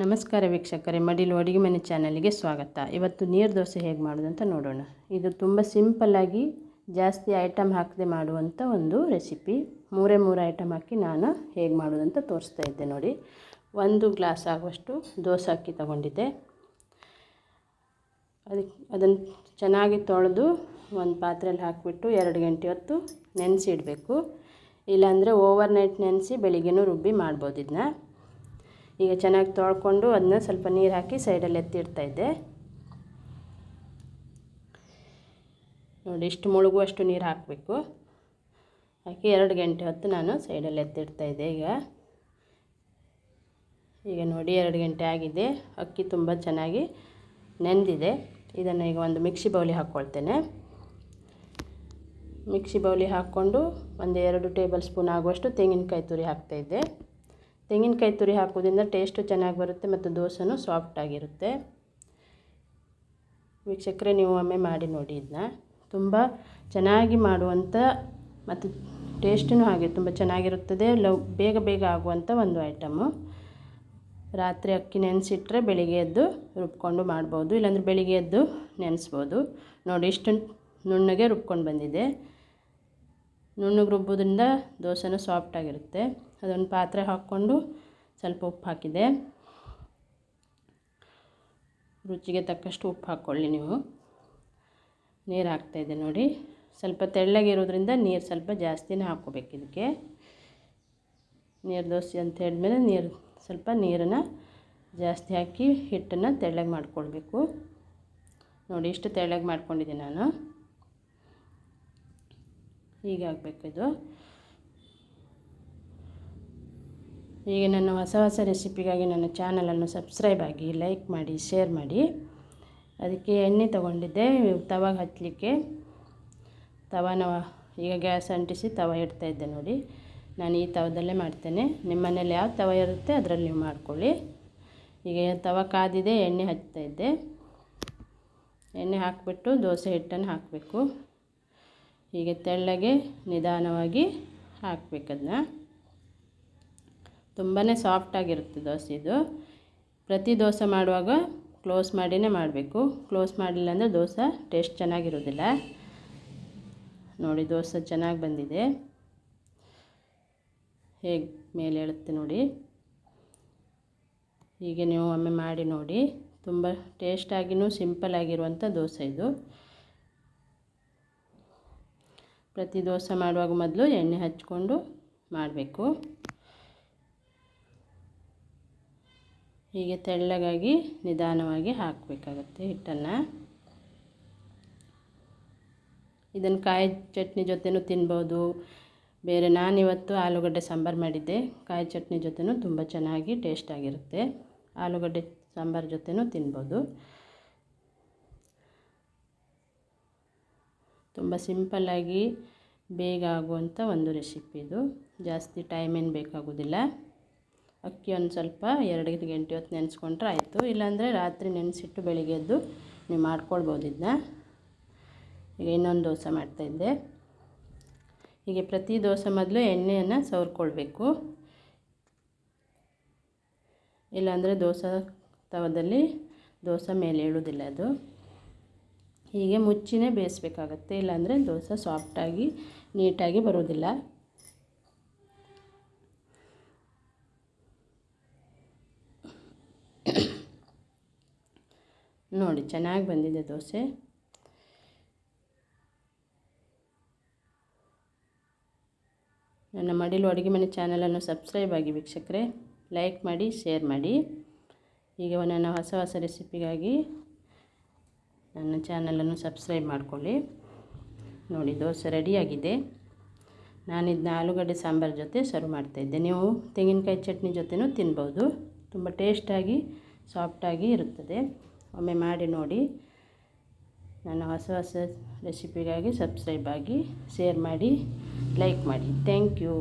ನಮಸ್ಕಾರ ವೀಕ್ಷಕರೇ, ಮಡಿಲು ಅಡುಗೆ ಮನೆ ಚಾನಲ್ಗೆ ಸ್ವಾಗತ. ಇವತ್ತು ನೀರು ದೋಸೆ ಹೇಗೆ ಮಾಡೋದು ಅಂತ ನೋಡೋಣ. ಇದು ತುಂಬ ಸಿಂಪಲ್ಲಾಗಿ ಜಾಸ್ತಿ ಐಟಮ್ ಹಾಕದೆ ಮಾಡುವಂಥ ಒಂದು ರೆಸಿಪಿ. ಮೂರೇ ಮೂರು ಐಟಮ್ ಹಾಕಿ ನಾನು ಹೇಗೆ ಮಾಡೋದಂತ ತೋರಿಸ್ತಾ ಇದ್ದೆ ನೋಡಿ. ಒಂದು ಗ್ಲಾಸ್ ಆಗುವಷ್ಟು ದೋಸೆ ಅಕ್ಕಿ ತಗೊಂಡಿದ್ದೆ. ಅದಕ್ಕೆ ಅದನ್ನು ಚೆನ್ನಾಗಿ ತೊಳೆದು ಒಂದು ಪಾತ್ರೆಯಲ್ಲಿ ಹಾಕಿಬಿಟ್ಟು ಎರಡು ಗಂಟೆ ಹೊತ್ತು ನೆನೆಸಿಡಬೇಕು. ಇಲ್ಲಾಂದರೆ ಓವರ್ ನೈಟ್ ನೆನೆಸಿ ಬೆಳಿಗ್ಗೆನೂ ರುಬ್ಬಿ ಮಾಡ್ಬೋದು ಇದನ್ನ ಈಗ ಚೆನ್ನಾಗಿ ತೊಳ್ಕೊಂಡು ಅದನ್ನ ಸ್ವಲ್ಪ ನೀರು ಹಾಕಿ ಸೈಡಲ್ಲಿ ಎತ್ತಿಡ್ತಾಯಿದ್ದೆ ನೋಡಿ, ಇಷ್ಟು ಮುಳುಗುವಷ್ಟು ನೀರು ಹಾಕಬೇಕು. ಹಾಕಿ ಎರಡು ಗಂಟೆ ಹೊತ್ತು ನಾನು ಸೈಡಲ್ಲಿ ಎತ್ತಿಡ್ತಾಯಿದ್ದೆ ಈಗ. ಈಗ ನೋಡಿ, ಎರಡು ಗಂಟೆ ಆಗಿದೆ. ಅಕ್ಕಿ ತುಂಬ ಚೆನ್ನಾಗಿ ನೆಂದಿದೆ. ಇದನ್ನು ಈಗ ಒಂದು ಮಿಕ್ಸಿ ಬೌಲಿ ಹಾಕ್ಕೊಳ್ತೇನೆ ಮಿಕ್ಸಿ ಬೌಲಿ ಹಾಕ್ಕೊಂಡು ಒಂದು ಎರಡು ಟೇಬಲ್ ಸ್ಪೂನ್ ಆಗುವಷ್ಟು ತೆಂಗಿನಕಾಯಿ ತುರಿ ಹಾಕ್ತಾಯಿದ್ದೆ ತೆಂಗಿನಕಾಯಿ ತುರಿ ಹಾಕೋದ್ರಿಂದ ಟೇಸ್ಟು ಚೆನ್ನಾಗಿ ಬರುತ್ತೆ ಮತ್ತು ದೋಸೆನೂ ಸಾಫ್ಟಾಗಿರುತ್ತೆ ವೀಕ್ಷಕರೆ, ನೀವು ಒಮ್ಮೆ ಮಾಡಿ ನೋಡಿ ಇದನ್ನ. ತುಂಬ ಚೆನ್ನಾಗಿ ಮಾಡುವಂಥ ಮತ್ತು ಟೇಸ್ಟೂ ಹಾಗೆ ತುಂಬ ಚೆನ್ನಾಗಿರುತ್ತದೆ. ಲವ್, ಬೇಗ ಬೇಗ ಆಗುವಂಥ ಒಂದು ಐಟಮು. ರಾತ್ರಿ ಅಕ್ಕಿ ನೆನೆಸಿಟ್ರೆ ಬೆಳಿಗ್ಗೆ ಎದ್ದು ರುಬ್ಕೊಂಡು ಮಾಡ್ಬೋದು, ಇಲ್ಲಾಂದರೆ ಬೆಳಿಗ್ಗೆ ಎದ್ದು ನೆನೆಸ್ಬೋದು. ನೋಡಿ, ಇಷ್ಟು ನುಣ್ಣಗೆ ರುಬ್ಕೊಂಡು ಬಂದಿದೆ. ನುಣ್ಣಗೆ ರುಬ್ಬೋದ್ರಿಂದ ದೋಸೆನೂ ಸಾಫ್ಟಾಗಿರುತ್ತೆ ಅದೊಂದು ಪಾತ್ರೆ ಹಾಕ್ಕೊಂಡು ಸ್ವಲ್ಪ ಉಪ್ಪು ಹಾಕಿದೆ. ರುಚಿಗೆ ತಕ್ಕಷ್ಟು ಉಪ್ಪು ಹಾಕ್ಕೊಳ್ಳಿ ನೀವು. ನೀರು ಹಾಕ್ತಾಯಿದ್ದೆ ನೋಡಿ. ಸ್ವಲ್ಪ ತೆಳ್ಳಗಿರೋದ್ರಿಂದ ನೀರು ಸ್ವಲ್ಪ ಜಾಸ್ತಿನೇ ಹಾಕ್ಕೋಬೇಕು ಇದಕ್ಕೆ. ನೀರು ದೋಸೆ ಅಂತ ಹೇಳಿದ್ಮೇಲೆ ನೀರು ಸ್ವಲ್ಪ ನೀರನ್ನು ಜಾಸ್ತಿ ಹಾಕಿ ಹಿಟ್ಟನ್ನು ತೆಳ್ಳಗೆ ಮಾಡ್ಕೊಳ್ಬೇಕು. ನೋಡಿ ಇಷ್ಟು ತೆಳ್ಳಗೆ ಮಾಡ್ಕೊಂಡಿದ್ದೀನಿ ನಾನು. ಹೀಗಾಗಬೇಕು ಇದು ಈಗ ನನ್ನ ಹೊಸ ಹೊಸ ರೆಸಿಪಿಗಾಗಿ ನನ್ನ ಚಾನಲನ್ನು ಸಬ್ಸ್ಕ್ರೈಬ್ ಆಗಿ ಲೈಕ್ ಮಾಡಿ ಶೇರ್ ಮಾಡಿ. ಅದಕ್ಕೆ ಎಣ್ಣೆ ತೊಗೊಂಡಿದ್ದೆ, ತವಾಗ ಹಚ್ಚಲಿಕ್ಕೆ ತವಾನ ಈಗ ಗ್ಯಾಸ್ ಅಂಟಿಸಿ ತವ ಇಡ್ತಾಯಿದ್ದೆ ನೋಡಿ. ನಾನು ಈ ತವದಲ್ಲೇ ಮಾಡ್ತೇನೆ. ನಿಮ್ಮ ಮನೇಲಿ ಯಾವ ತವ ಇರುತ್ತೆ ಅದರಲ್ಲಿ ನೀವು ಮಾಡ್ಕೊಳ್ಳಿ. ಈಗ ತವ ಕಾದಿದೆ, ಎಣ್ಣೆ ಹಚ್ತಾಯಿದ್ದೆ ಎಣ್ಣೆ ಹಾಕಿಬಿಟ್ಟು ದೋಸೆ ಹಿಟ್ಟನ್ನು ಹಾಕಬೇಕು. ಹೀಗೆ ತೆಳ್ಳಗೆ ನಿಧಾನವಾಗಿ ಹಾಕಬೇಕದನ್ನ ತುಂಬಾ ಸಾಫ್ಟಾಗಿರುತ್ತೆ ದೋಸೆ ಇದು. ಪ್ರತಿ ದೋಸೆ ಮಾಡುವಾಗ ಕ್ಲೋಸ್ ಮಾಡಿನೇ ಮಾಡಬೇಕು. ಕ್ಲೋಸ್ ಮಾಡಲಿಲ್ಲ ಅಂದರೆ ದೋಸೆ ಟೇಸ್ಟ್ ಚೆನ್ನಾಗಿರೋದಿಲ್ಲ ನೋಡಿ ದೋಸೆ ಚೆನ್ನಾಗಿ ಬಂದಿದೆ. ಹೇಗೆ ಮೇಲೆ ಹೇಳುತ್ತೆ ನೋಡಿ. ಹೀಗೆ ನೀವು ಒಮ್ಮೆ ಮಾಡಿ ನೋಡಿ. ತುಂಬ ಟೇಸ್ಟಾಗಿಯೂ ಸಿಂಪಲ್ ಆಗಿರುವಂಥ ದೋಸೆ ಇದು. ಪ್ರತಿ ದೋಸೆ ಮಾಡುವಾಗ ಮೊದಲು ಎಣ್ಣೆ ಹಚ್ಕೊಂಡು ಮಾಡಬೇಕು. ಹೀಗೆ ತೆಳ್ಳಗಾಗಿ ನಿಧಾನವಾಗಿ ಹಾಕಬೇಕಾಗತ್ತೆ ಹಿಟ್ಟನ್ನು. ಇದನ್ನು ಕಾಯಿ ಚಟ್ನಿ ಜೊತೆನೂ ತಿನ್ಬೋದು. ಬೇರೆ ನಾನು ಇವತ್ತು ಆಲೂಗಡ್ಡೆ ಸಾಂಬಾರು ಮಾಡಿದ್ದೆ. ಕಾಯಿ ಚಟ್ನಿ ಜೊತೆನೂ ತುಂಬ ಚೆನ್ನಾಗಿ ಟೇಸ್ಟಾಗಿರುತ್ತೆ. ಆಲೂಗಡ್ಡೆ ಸಾಂಬಾರು ಜೊತೆನೂ ತಿನ್ಬೋದು. ತುಂಬ ಸಿಂಪಲ್ಲಾಗಿ ಬೇಗ ಆಗುವಂಥ ಒಂದು ರೆಸಿಪಿ ಇದು. ಜಾಸ್ತಿ ಟೈಮ್ ಏನು ಬೇಕಾಗೋದಿಲ್ಲ. ಅಕ್ಕಿ ಒಂದು ಸ್ವಲ್ಪ ಎರಡು ಗಂಟೆ ಹೊತ್ತು ನೆನೆಸ್ಕೊಂಡ್ರೆ ಆಯಿತು. ಇಲ್ಲಾಂದರೆ ರಾತ್ರಿ ನೆನೆಸಿಟ್ಟು ಬೆಳಿಗ್ಗೆ ಎದ್ದು ನೀವು ಮಾಡ್ಕೊಳ್ಬೋದು ಇದನ್ನ ಈಗ ಇನ್ನೊಂದು ದೋಸೆ ಮಾಡ್ತಾಯಿದ್ದೆ ಹೀಗೆ ಪ್ರತಿ ದೋಸೆ ಮೊದಲು ಎಣ್ಣೆಯನ್ನು ಸವರ್ಕೊಳ್ಬೇಕು. ಇಲ್ಲಾಂದರೆ ದೋಸೆ ತವದಲ್ಲಿ ದೋಸೆ ಮೇಲೆ ಇಳುವುದಿಲ್ಲ ಅದು. ಹೀಗೆ ಮುಚ್ಚಿನೇ ಬೇಯಿಸ್ಬೇಕಾಗತ್ತೆ, ಇಲ್ಲಾಂದರೆ ದೋಸೆ ಸಾಫ್ಟಾಗಿ ನೀಟಾಗಿ ಬರೋದಿಲ್ಲ. ನೋಡಿ, ಚೆನ್ನಾಗಿ ಬಂದಿದೆ ದೋಸೆ. ನನ್ನ ಮಡಿಲು ಅಡುಗೆ ಮನೆ ಚಾನಲನ್ನು ಸಬ್ಸ್ಕ್ರೈಬ್ ಆಗಿ ವೀಕ್ಷಕರೇ ಲೈಕ್ ಮಾಡಿ ಶೇರ್ ಮಾಡಿ. ಈಗ ನನ್ನ ಹೊಸ ಹೊಸ ರೆಸಿಪಿಗಾಗಿ ನನ್ನ ಚಾನಲನ್ನು ಸಬ್ಸ್ಕ್ರೈಬ್ ಮಾಡಿಕೊಳ್ಳಿ. ನೋಡಿ, ದೋಸೆ ರೆಡಿಯಾಗಿದೆ. ನಾನು ಇದನ್ನ ಆಲೂಗಡ್ಡೆ ಸಾಂಬಾರ್ ಜೊತೆ ಸರ್ವ್ ಮಾಡ್ತಾಯಿದ್ದೆ ನೀವು ತೆಂಗಿನಕಾಯಿ ಚಟ್ನಿ ಜೊತೆನೂ ತಿನ್ಬೋದು. ತುಂಬ ಟೇಸ್ಟಾಗಿ, ಸಾಫ್ಟಾಗಿ ಇರುತ್ತದೆ. ಒಮ್ಮೆ ಮಾಡಿ ನೋಡಿ. ನನ್ನ ಹೊಸ ಹೊಸ ರೆಸಿಪಿಗಾಗಿ ಸಬ್ಸ್ಕ್ರೈಬ್ ಆಗಿ, ಶೇರ್ ಮಾಡಿ, ಲೈಕ್ ಮಾಡಿ. Thank you.